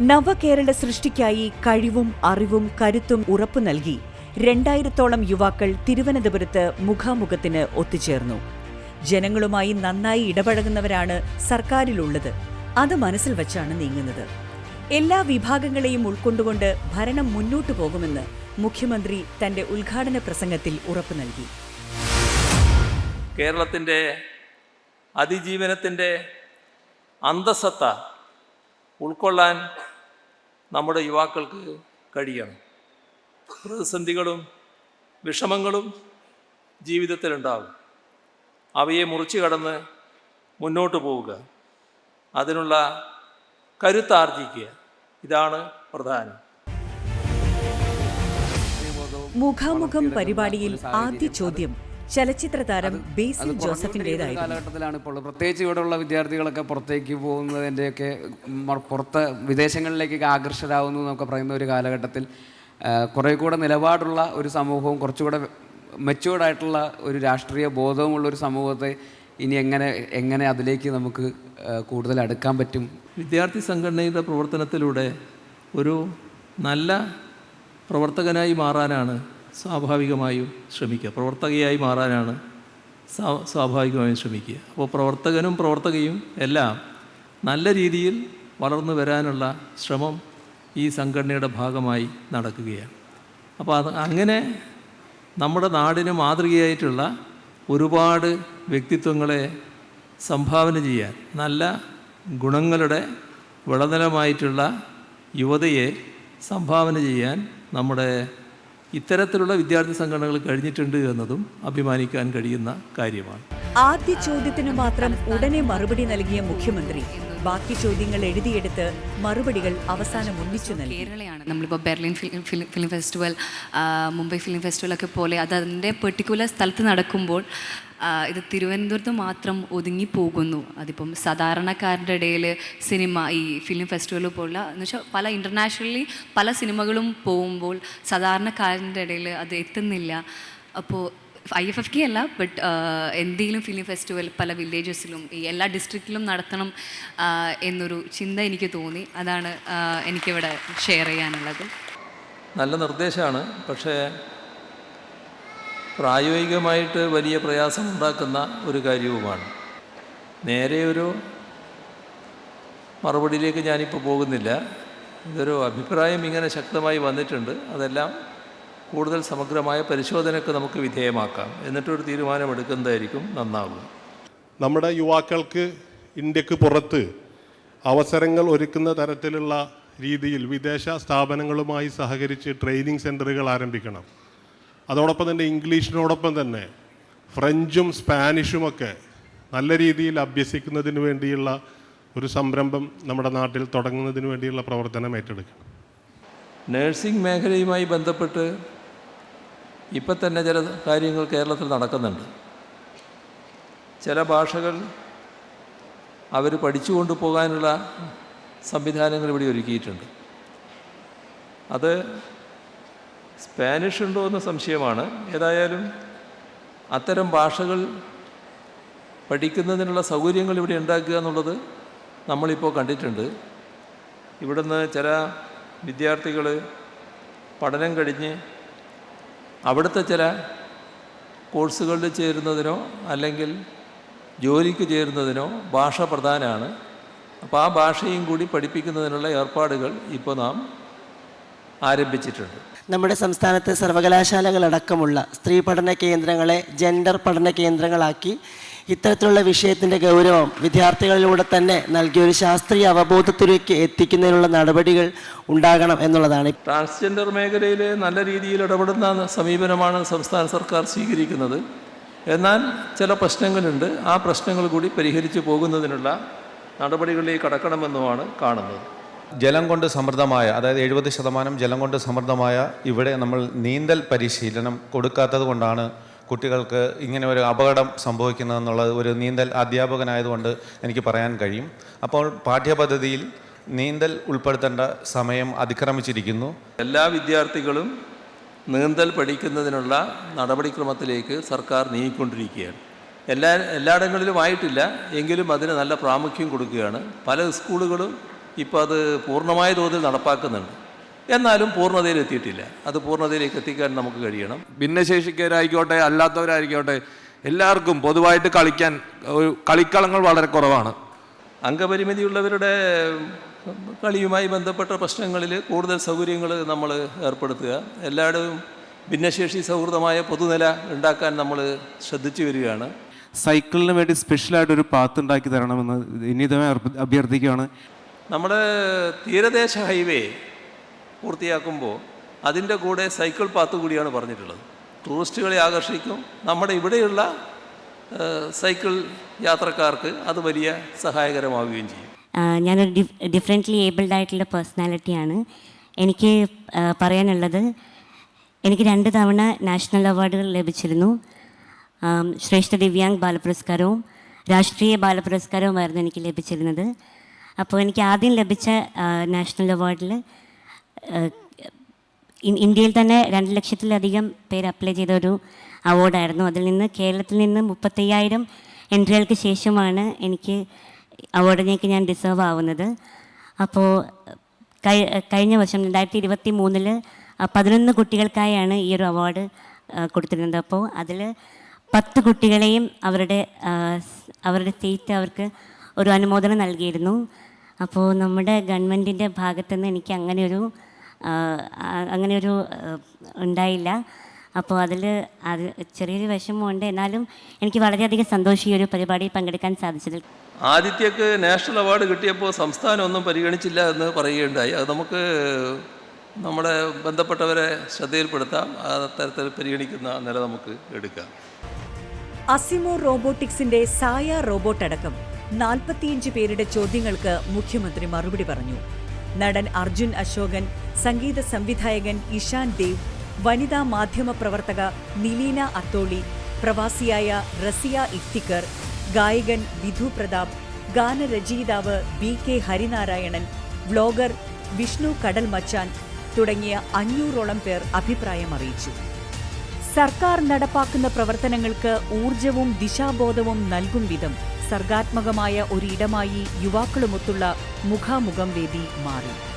നവകേരള സൃഷ്ടിക്കായി കഴിവും അറിവും കരുത്തും ഉറപ്പു നൽകി രണ്ടായിരത്തോളം യുവാക്കൾ തിരുവനന്തപുരത്ത് മുഖാമുഖത്തിന് ഒത്തുചേർന്നു. ജനങ്ങളുമായി നന്നായി ഇടപഴകുന്നവരാണ് സർക്കാരിലുള്ളത്. അത് മനസ്സിൽ വച്ചാണ് നീങ്ങുന്നത്. എല്ലാ വിഭാഗങ്ങളെയും ഉൾക്കൊണ്ടുകൊണ്ട് ഭരണം മുന്നോട്ടു പോകുമെന്ന് മുഖ്യമന്ത്രി തന്റെ ഉദ്ഘാടന പ്രസംഗത്തിൽ ഉറപ്പു നൽകി. കേരളത്തിന്റെ അതിജീവനത്തിന്റെ അന്തസത്ത ഉൾക്കൊള്ളാൻ നമ്മുടെ യുവാക്കൾക്ക് കഴിയണം. പ്രതിസന്ധികളും വിഷമങ്ങളും ജീവിതത്തിലുണ്ടാകും. അവയെ മുറിച്ചു കടന്ന് മുന്നോട്ട് പോവുക. അതിനുള്ള കരുത്താർജിക്കുക. ഇതാണ് പ്രധാനം. മുഖാമുഖം പരിപാടിയിൽ ആദ്യ ചോദ്യം. ചലച്ചിത്ര താരം ബേസിൽ ജോസഫിന്റേതായിരുന്നു കാലഘട്ടത്തിലാണ് ഇപ്പോൾ. പ്രത്യേകിച്ച് ഇവിടെയുള്ള വിദ്യാർത്ഥികളൊക്കെ പുറത്തേക്ക് പോകുന്നതിന്റെയൊക്കെ പുറത്ത് വിദേശങ്ങളിലേക്കൊക്കെ ആകർഷരാകുന്നു എന്നൊക്കെ പറയുന്ന ഒരു കാലഘട്ടത്തിൽ കുറേ കൂടെ നിലപാടുള്ള ഒരു സമൂഹവും കുറച്ചുകൂടെ മെച്ചുവേർഡായിട്ടുള്ള ഒരു രാഷ്ട്രീയ ബോധവുമുള്ള ഒരു സമൂഹത്തെ ഇനി എങ്ങനെ എങ്ങനെ അതിലേക്ക് നമുക്ക് കൂടുതൽ അടുക്കാൻ പറ്റും വിദ്യാർത്ഥി സംഘടനയുടെ പ്രവർത്തനത്തിലൂടെ ഒരു നല്ല പ്രവർത്തകനായി മാറാനാണ് സ്വാഭാവികമായും ശ്രമിക്കുക. പ്രവർത്തകയായി മാറാനാണ് സ്വാ- സ്വാഭാവികമായും ശ്രമിക്കുക. അപ്പോൾ പ്രവർത്തകനും പ്രവർത്തകയും എല്ലാം നല്ല രീതിയിൽ വളർന്നു വരാനുള്ള ശ്രമം ഈ സംഘടനയുടെ ഭാഗമായി നടക്കുകയാണ്. അപ്പോൾ അത് അങ്ങനെ നമ്മുടെ നാടിന് മാതൃകയായിട്ടുള്ള ഒരുപാട് വ്യക്തിത്വങ്ങളെ സംഭാവന ചെയ്യാൻ നല്ല ഗുണങ്ങളുടെ വിളനിലമായിട്ടുള്ള യുവതയെ സംഭാവന ചെയ്യാൻ നമ്മുടെ ഇത്തരത്തിലുള്ള വിദ്യാർത്ഥി സംഘടനകൾ കഴിഞ്ഞിട്ടുണ്ട് എന്നതും അഭിമാനിക്കാൻ കഴിയുന്ന കാര്യമാണ്. ആദ്യ ചോദ്യത്തിന് മാത്രം ഉടനെ മറുപടി നൽകിയ മുഖ്യമന്ത്രി ബാക്കി ചോദ്യങ്ങൾ എഴുതിയെടുത്ത് മറുപടികൾ അവസാനം ഒന്നിച്ചു നൽകി. കേരളയാണ്. നമ്മളിപ്പോൾ Berlin film film film festival Mumbai film festival ഫെസ്റ്റിവലൊക്കെ പോലെ അത് അതിന്റെ പെർട്ടിക്കുലർ സ്ഥലത്ത് നടക്കുമ്പോൾ ഇത് തിരുവനന്തപുരത്ത് മാത്രം ഒതുങ്ങി പോകുന്നു അതിപ്പം സാധാരണക്കാരുടെ ഇടയിൽ സിനിമ ഈ ഫിലിം ഫെസ്റ്റിവൽ പോലുള്ള എന്ന് വെച്ചാൽ പല ഇന്റർനാഷണലി പല സിനിമകളും പോകുമ്പോൾ സാധാരണക്കാരന്റെ ഇടയിൽ അത് എത്തുന്നില്ല. അപ്പോൾ ഐ എഫ് എഫ് കെ അല്ല ബട്ട് എന്തെങ്കിലും ഫിലിം ഫെസ്റ്റിവൽ പല വില്ലേജസിലും ഈ എല്ലാ ഡിസ്ട്രിക്റ്റിലും നടത്തണം എന്നൊരു ചിന്ത എനിക്ക് തോന്നി. അതാണ് എനിക്കിവിടെ ഷെയർ ചെയ്യാനുള്ളത്. നല്ല നിർദ്ദേശമാണ്. പക്ഷേ പ്രായോഗികമായിട്ട് വലിയ പ്രയാസം ഉണ്ടാക്കുന്ന ഒരു കാര്യവുമാണ്. നേരെ ഒരു മറുപടിയിലേക്ക് ഞാനിപ്പോൾ പോകുന്നില്ല. ഇതൊരു അഭിപ്രായം ഇങ്ങനെ ശക്തമായി വന്നിട്ടുണ്ട്. അതെല്ലാം കൂടുതൽ സമഗ്രമായ പരിശോധനയ്ക്ക് നമുക്ക് വിധേയമാക്കാം. എന്നിട്ടൊരു തീരുമാനമെടുക്കുന്നതായിരിക്കും നന്നാവുക. നമ്മുടെ യുവാക്കൾക്ക് ഇന്ത്യയ്ക്ക് പുറത്ത് അവസരങ്ങൾ ഒരുക്കുന്ന തരത്തിലുള്ള രീതിയിൽ വിദേശ സ്ഥാപനങ്ങളുമായി സഹകരിച്ച് ട്രെയിനിങ് സെന്ററുകൾ ആരംഭിക്കണം. അതോടൊപ്പം തന്നെ ഇംഗ്ലീഷിനോടൊപ്പം തന്നെ ഫ്രഞ്ചും സ്പാനിഷും ഒക്കെ നല്ല രീതിയിൽ അഭ്യസിക്കുന്നതിന് വേണ്ടിയുള്ള ഒരു സംരംഭം നമ്മുടെ നാട്ടിൽ തുടങ്ങുന്നതിന് വേണ്ടിയുള്ള പ്രവർത്തനം ഏറ്റെടുക്കണം. നഴ്സിംഗ് മേഖലയുമായി ബന്ധപ്പെട്ട് ഇപ്പം തന്നെ ചില കാര്യങ്ങൾ കേരളത്തിൽ നടക്കുന്നുണ്ട്. ചില ഭാഷകൾ അവർ പഠിച്ചുകൊണ്ട് പോകാനുള്ള സംവിധാനങ്ങൾ ഇവിടെ ഒരുക്കിയിട്ടുണ്ട്. അത് സ്പാനിഷ് ഉണ്ടോ എന്ന സംശയമാണ്. ഏതായാലും അത്തരം ഭാഷകൾ പഠിക്കുന്നതിനുള്ള സൗകര്യങ്ങൾ ഇവിടെ ഉണ്ടാക്കുക എന്നുള്ളത് നമ്മളിപ്പോൾ കണ്ടിട്ടുണ്ട്. ഇവിടുന്ന് ചില വിദ്യാർത്ഥികൾ പഠനം കഴിഞ്ഞ് അവിടുത്തെ ചില കോഴ്സുകളിൽ ചേരുന്നതിനോ അല്ലെങ്കിൽ ജോലിക്ക് ചേരുന്നതിനോ ഭാഷ പ്രധാനമാണ്. അപ്പോൾ ആ ഭാഷയും കൂടി പഠിപ്പിക്കുന്നതിനുള്ള ഏർപ്പാടുകൾ ഇപ്പോൾ നാം ആരംഭിച്ചിട്ടുണ്ട്. നമ്മുടെ സംസ്ഥാനത്തെ സർവകലാശാലകളടക്കമുള്ള സ്ത്രീ പഠന കേന്ദ്രങ്ങളെ ജെൻഡർ പഠന കേന്ദ്രങ്ങളാക്കി ഇത്തരത്തിലുള്ള വിഷയത്തിന്റെ ഗൗരവം വിദ്യാർത്ഥികളിലൂടെ തന്നെ നൽകിയ ഒരു ശാസ്ത്രീയ അവബോധത്തിലേക്ക് എത്തിക്കുന്നതിനുള്ള നടപടികൾ ഉണ്ടാകണം എന്നുള്ളതാണ്. ട്രാൻസ്ജെൻഡർ മേഖലയിൽ നല്ല രീതിയിൽ ഇടപെടുന്ന സമീപനമാണ് സംസ്ഥാന സർക്കാർ സ്വീകരിക്കുന്നത്. എന്നാൽ ചില പ്രശ്നങ്ങളുണ്ട്. ആ പ്രശ്നങ്ങൾ കൂടി പരിഹരിച്ചു പോകുന്നതിനുള്ള നടപടികളിലേക്ക് കടക്കണമെന്നുമാണ് കാണുന്നത്. ജലം കൊണ്ട് സമൃദ്ധമായ അതായത് എഴുപത് ശതമാനം ജലം കൊണ്ട് സമൃദ്ധമായ ഇവിടെ നമ്മൾ നീന്തൽ പരിശീലനം കൊടുക്കാത്തത് കൊണ്ടാണ് കുട്ടികൾക്ക് ഇങ്ങനെ ഒരു അപകടം സംഭവിക്കുന്നതെന്നുള്ളത് ഒരു നീന്തൽ അധ്യാപകനായതുകൊണ്ട് എനിക്ക് പറയാൻ കഴിയും. അപ്പോൾ പാഠ്യപദ്ധതിയിൽ നീന്തൽ ഉൾപ്പെടുത്തേണ്ട സമയം അതിക്രമിച്ചിരിക്കുന്നു. എല്ലാ വിദ്യാർത്ഥികളും നീന്തൽ പഠിക്കുന്നതിനുള്ള നടപടിക്രമത്തിലേക്ക് സർക്കാർ നീങ്ങിക്കൊണ്ടിരിക്കുകയാണ്. എല്ലാ എല്ലായിടങ്ങളിലും ആയിട്ടില്ല എങ്കിലും അതിന് നല്ല പ്രാമുഖ്യം കൊടുക്കുകയാണ്. പല സ്കൂളുകളും ഇപ്പോൾ അത് പൂർണമായ തോതിൽ നടപ്പാക്കുന്നുണ്ട്. എന്നാലും പൂർണതയിൽ എത്തിയിട്ടില്ല. അത് പൂർണതയിലേക്ക് എത്തിക്കാൻ നമുക്ക് കഴിയണം. ഭിന്നശേഷിക്കാരായിക്കോട്ടെ അല്ലാത്തവരായിക്കോട്ടെ എല്ലാവർക്കും പൊതുവായിട്ട് കളിക്കാൻ ഒരു കളിക്കളങ്ങൾ വളരെ കുറവാണ്. അംഗപരിമിതിയുള്ളവരുടെ കളിയുമായി ബന്ധപ്പെട്ട പ്രശ്നങ്ങളിൽ കൂടുതൽ സൗകര്യങ്ങൾ നമ്മൾ ഏർപ്പെടുത്തുക. എല്ലായിടവും ഭിന്നശേഷി സൗഹൃദമായ പൊതുനില ഉണ്ടാക്കാൻ നമ്മൾ ശ്രദ്ധിച്ചു വരികയാണ്. സൈക്കിളിന് വേണ്ടി സ്പെഷ്യലായിട്ടൊരു പാത്ത് ഉണ്ടാക്കി തരണമെന്ന് ഇനി തന്നെ അഭ്യർത്ഥിക്കുകയാണ്. നമ്മുടെ തീരദേശ ഹൈവേ പൂർത്തിയാക്കുമ്പോൾ അതിന്റെ കൂടെ സൈക്കിൾ പാത്ത് കൂടിയാണ് പറഞ്ഞിട്ടുള്ളത്. ടൂറിസ്റ്റുകളെ ആകർഷിക്കും. നമ്മുടെ ഇവിടെയുള്ള സൈക്കിൾ യാത്രക്കാർക്ക് അത് വലിയ സഹായകരമാവുകയും ചെയ്യും. ഞാനൊരു ഡിഫ് ഡിഫറെന്റ്ലി ഏബിൾഡ് ആയിട്ടുള്ള പേഴ്സണാലിറ്റിയാണ്. എനിക്ക് പറയാനുള്ളത് എനിക്ക് രണ്ട് തവണ നാഷണൽ അവാർഡുകൾ ലഭിച്ചിരുന്നു. ശ്രേഷ്ഠ ദിവ്യാംഗ് ബാലപുരസ്കാരവും രാഷ്ട്രീയ ബാലപുരസ്കാരവുമായിരുന്നു എനിക്ക് ലഭിച്ചിരുന്നത്. അപ്പോൾ എനിക്ക് ആദ്യം ലഭിച്ച നാഷണൽ അവാർഡിൽ ഇന്ത്യയിൽ തന്നെ രണ്ട് ലക്ഷത്തിലധികം പേര് അപ്ലൈ ചെയ്ത ഒരു അവാർഡായിരുന്നു. അതിൽ നിന്ന് കേരളത്തിൽ നിന്ന് മുപ്പത്തയ്യായിരം എൻട്രികൾക്ക് ശേഷമാണ് എനിക്ക് അവാർഡിലേക്ക് ഞാൻ ഡിസേർവ് ആവുന്നത്. അപ്പോൾ കഴിഞ്ഞ വർഷം രണ്ടായിരത്തി ഇരുപത്തി മൂന്നിൽ പതിനൊന്ന് കുട്ടികൾക്കായാണ് ഈ ഒരു അവാർഡ് കൊടുത്തിരുന്നത്. അപ്പോൾ അതിൽ പത്ത് കുട്ടികളെയും അവരുടെ അവരുടെ സ്റ്റേറ്റ് അവർക്ക് ഒരു അനുമോദനം നൽകിയിരുന്നു. അപ്പോൾ നമ്മുടെ ഗവൺമെന്റിന്റെ ഭാഗത്തുനിന്ന് എനിക്ക് അങ്ങനെ ഒരു അങ്ങനെ ഒരു ഉണ്ടായില്ല. അപ്പോൾ അതിൽ അത് ചെറിയൊരു വിഷമമുണ്ട്. എന്നാലും എനിക്ക് വളരെയധികം സന്തോഷം ഈ ഒരു പരിപാടിയിൽ പങ്കെടുക്കാൻ സാധിച്ചതിൽ. ആദിത്യക്ക് നാഷണൽ അവാർഡ് കിട്ടിയപ്പോൾ സംസ്ഥാനം ഒന്നും പരിഗണിച്ചില്ല എന്ന് പറയുകയുണ്ടായി. അത് നമുക്ക് നമ്മുടെ ബന്ധപ്പെട്ടവരെ ശ്രദ്ധയിൽപ്പെടുത്താം. ആ തരത്തിൽ പരിഗണിക്കുന്ന നില നമുക്ക് എടുക്കാം. അസിമോ റോബോട്ടിക്സിന്റെ സായ റോബോട്ട് അടക്കം നാൽപ്പത്തിയഞ്ച് പേരുടെ ചോദ്യങ്ങൾക്ക് മുഖ്യമന്ത്രി മറുപടി പറഞ്ഞു. നടൻ അർജുൻ അശോകൻ സംഗീത സംവിധായകൻ ഇഷാൻ ദേവ് വനിതാ മാധ്യമ പ്രവർത്തക നിലീന അത്തോളി പ്രവാസിയായ റസിയ ഇഫ്തിക്കർ ഗായകൻ വിധു പ്രതാപ് ഗാനരചയിതാവ് B K Harinarayanan vlogger Vishnu Kadal Machan തുടങ്ങിയ അഞ്ഞൂറോളം പേർ അഭിപ്രായം അറിയിച്ചു. സർക്കാർ നടപ്പാക്കുന്ന പ്രവർത്തനങ്ങൾക്ക് ഊർജവും ദിശാബോധവും നൽകും വിധം സർഗാത്മകമായ ഒരിടമായി യുവാക്കളുമൊത്തുള്ള മുഖാമുഖം വേദി മാറി.